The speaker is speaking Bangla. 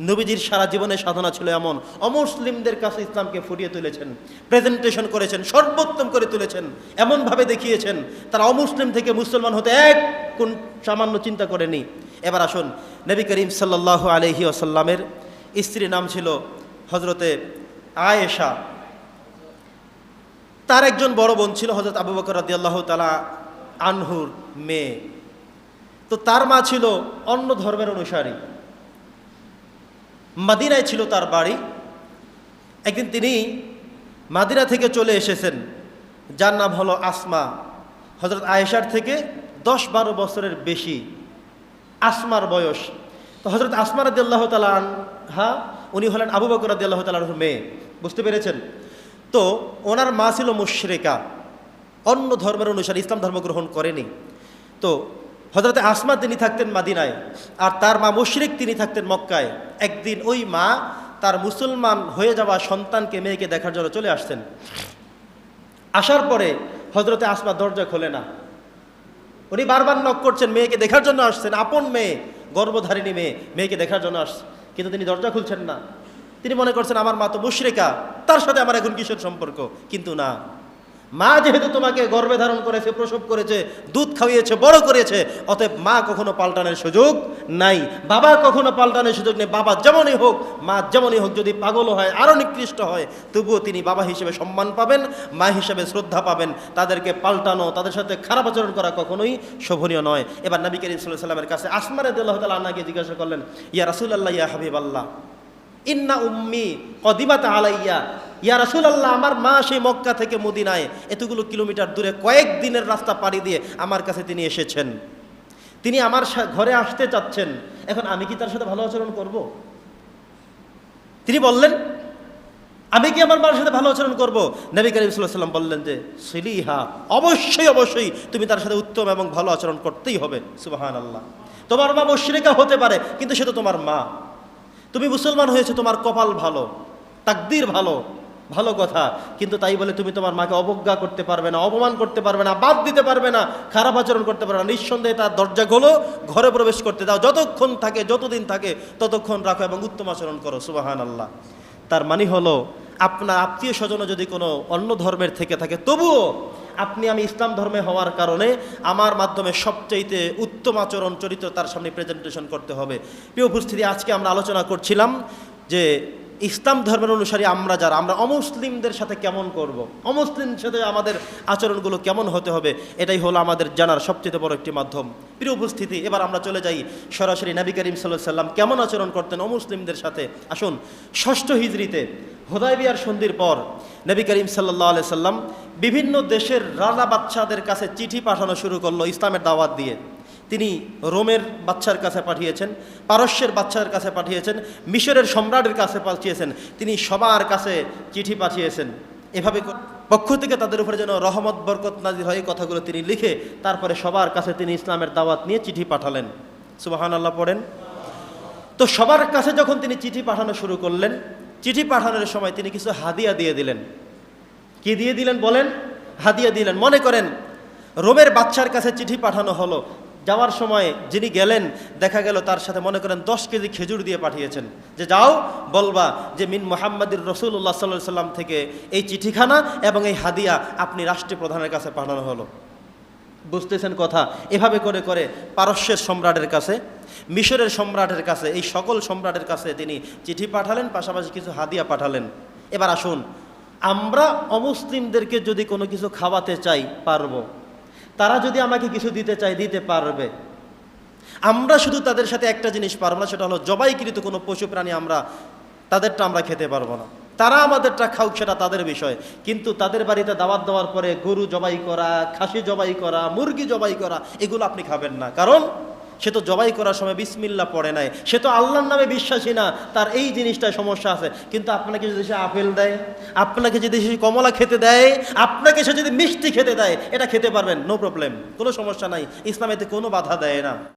নবীজির সারা জীবনের সাধনা ছিল এমন। অমুসলিমদের কাছে ইসলামকে ফুটিয়ে তুলেছেন প্রেজেন্টেশন করেছেন, সর্বোত্তম করে তুলেছেন, এমনভাবে দেখিয়েছেন। তারা অমুসলিম থেকে মুসলমান হতে এক কোন সামান্য চিন্তা করেনি। এবার আসুন, নবী করিম সাল্লাহ আলহি আসাল্লামের স্ত্রীর নাম ছিল হজরতে আয়েশা। তার একজন বড় বোন ছিল হজরত আবু বকর রাদি আল্লাহ তালা আনহুর মেয়ে। তো তার মা ছিল অন্য ধর্মের অনুসারী। মাদিনায় ছিল তার বাড়ি। একদিন তিনি মাদিনা থেকে চলে এসেছেন। যার নাম হলো আসমা। হজরত আয়েশার থেকে দশ বারো বছরের বেশি আসমার বয়স। তো হজরত আসমা আল্লাহ তালা হা উনি হলেন আবু বকর রাদি আল্লাহ তালার মেয়ে। বুঝতে পেরেছেন? তো ওনার মা ছিল মুশরেকা। অন্য ধর্মের অনুসারে ইসলাম ধর্ম গ্রহণ করেনি। তো হজরতে আসমা তিনি থাকতেন মাদিনায়, আর তার মা মুশরিক তিনি থাকতেন মক্কায়। একদিন ওই মা তার মুসলমান হয়ে যাওয়া সন্তানকে, মেয়েকে দেখার জন্য চলে আসতেন আসার পরে হজরতে আসমা দরজা খোলে না। উনি বারবার নক করছেন, মেয়েকে দেখার জন্য আসছেন, আপন মেয়ে, গর্ভধারিণী মেয়ে, মেয়েকে দেখার জন্য আসছে। কিন্তু তিনি দরজা খুলছেন না। তিনি মনে করছেন, আমার মা তো মুশরিকা, তার সাথে আমার এখন কিসের সম্পর্ক? কিন্তু না। মা যেহেতু তোমাকে গর্ভে ধারণ করেছে, প্রসব করেছে, দুধ খাইয়েছে, বড় করেছে, অতএব মা কখনো পাল্টানোর সুযোগ নাই। বাবা কখনো পাল্টানোর সুযোগ নেই। বাবা যেমনই হোক, মা যেমনই হোক, যদি পাগল হয়, আরও নিকৃষ্ট হয়, তবুও তিনি বাবা হিসেবে সম্মান পাবেন, মা হিসেবে শ্রদ্ধা পাবেন। তাদেরকে পাল্টানো, তাদের সাথে খারাপ আচরণ করা কখনোই শোভনীয় নয়। এবার নবী করিম সাল্লাহ সাল্লামের কাছে আসমারে আল্লাহ তালা আন্নাকে জিজ্ঞাসা করলেন, ইয়া রাসুল আল্লাহ ইয়া হাবিব আল্লাহ ইন্না উম্মি কদিবাত আলাইয়া? ইয়া রাসুল আল্লাহ আমার মা সেই মক্কা থেকে মদিনায় এতগুলো কিলোমিটার দূরে কয়েক দিনের রাস্তা পাড়ি দিয়ে আমার কাছে তিনি এসেছেন। তিনি আমার ঘরে আসতে চাচ্ছেন। এখন আমি কি তার সাথে ভালো আচরণ করব? তিনি বললেন, আমি কি আমার মার সাথে ভালো আচরণ করব? নবী করিম সাল্লাম বললেন যে, সিলিহা, অবশ্যই অবশ্যই তুমি তার সাথে উত্তম এবং ভালো আচরণ করতেই হবে। সুবাহান আল্লাহ তোমার মা মুশরিকা হতে পারে, কিন্তু সে তো তোমার মা। তুমি মুসলমান হয়েছে, তোমার কপাল ভালো, তাকদির ভালো। ভালো কথা, কিন্তু তাই বলে তুমি তোমার মাকে অবজ্ঞা করতে পারবে না, অপমান করতে পারবে না, বাদ দিতে পারবে না, খারাপ আচরণ করতে পারবে না। নিঃসন্দেহে তার দরজা খোলো, ঘরে প্রবেশ করতে দাও। যতক্ষণ থাকে, যতদিন থাকে, ততক্ষণ রাখো এবং উত্তম আচরণ করো সুবাহান আল্লাহ তার মানে হলো, আপনার আত্মীয় স্বজনও যদি কোনো অন্য ধর্মের থেকে থাকে, তবুও আপনি আমি ইসলাম ধর্মে হওয়ার কারণে আমার মাধ্যমে সবচাইতে উত্তম আচরণ, চরিত্র তার সামনে প্রেজেন্টেশন করতে হবে। প্রিয় উপস্থিতি, আজকে আমরা আলোচনা করছিলাম যে ইসলাম ধর্মের অনুসারী আমরা যারা, আমরা অমুসলিমদের সাথে কেমন করব। অমুসলিমদের সাথে আমাদের আচরণগুলো কেমন হতে হবে? এটাই হলো আমাদের জানার সবচেয়ে বড় একটি মাধ্যম। প্রিয় উপস্থিতি, এবার আমরা চলে যাই সরাসরি নবী করিম সাল্লাম কেমন আচরণ করতেন অমুসলিমদের সাথে? আসুন, ষষ্ঠ হিজড়িতে হোদাইবিয়ার সন্ধির পর নবী করিম সাল্লাহ আলি সাল্লাম বিভিন্ন দেশের রাজা বাচ্চাদের কাছে চিঠি পাঠানো শুরু করল ইসলামের দাওয়াত দিয়ে। তিনি রোমের বাচ্চার কাছে পাঠিয়েছেন, পারস্যের বাচ্চার কাছে পাঠিয়েছেন, মিশরের সম্রাটের কাছে পাঠিয়েছেন, তিনি সবার কাছে চিঠি পাঠিয়েছেন। এভাবে পক্ষ থেকে তাদের উপরে যেন রহমত, বরকত নাজির হয় কথাগুলো তিনি লিখে তারপরে সবার কাছে তিনি ইসলামের দাওয়াত নিয়ে চিঠি পাঠালেন। সুবাহান আল্লাহ পড়েন। তো সবার কাছে যখন তিনি চিঠি পাঠানো শুরু করলেন, চিঠি পাঠানোর সময় তিনি কিছু হাদিয়া দিয়ে দিলেন। কি দিয়ে দিলেন বলেন? হাদিয়া দিলেন। মনে করেন, রোমের বাচ্চার কাছে চিঠি পাঠানো হলো। যাওয়ার সময় যিনি গেলেন, দেখা গেল তার সাথে মনে করেন দশ কেজি খেজুর দিয়ে পাঠিয়েছেন। যে যাও, বলবা যে মিন মোহাম্মদুর রসুল্লাহ সাল্লাহ সাল্লাম থেকে এই চিঠিখানা এবং এই হাদিয়া আপনি রাষ্ট্রপ্রধানের কাছে পাঠানো হলো। বুঝতেছেন কথা? এভাবে করে করে পারস্যের সম্রাটের কাছে, মিশরের সম্রাটের কাছে, এই সকল সম্রাটের কাছে তিনি চিঠি পাঠালেন, পাশাপাশি কিছু হাদিয়া পাঠালেন। এবার আসুন, আমরা অমুসলিমদেরকে যদি কোনো কিছু খাওয়াতে চাই, পারব। তারা যদি আমাকে কিছু দিতে চায়, দিতে পারবে। আমরা শুধু তাদের সাথে একটা জিনিস পারব না, সেটা হলো জবাইকৃত কোনো পশু প্রাণী আমরা, তাদেরটা আমরা খেতে পারব না। তারা আমাদেরটা খাওক সেটা তাদের বিষয়। কিন্তু তাদের বাড়িতে দাওয়াত দেওয়ার পরে গরু জবাই করা, খাসি জবাই করা, মুরগি জবাই করা, এগুলো আপনি খাবেন না। কারণ সে তো জবাই করার সময় বিসমিল্লা পড়ে নাই। সে তো আল্লাহর নামে বিশ্বাসী না, তার এই জিনিসটায় সমস্যা আছে। কিন্তু আপনাকে যদি সে আপেল দেয়, আপনাকে যদি সে কমলা খেতে দেয়, আপনাকে সে যদি মিষ্টি খেতে দেয়, এটা খেতে পারবেন নো প্রবলেম কোনো সমস্যা নাই। ইসলামেতে কোনো বাধা দেয় না।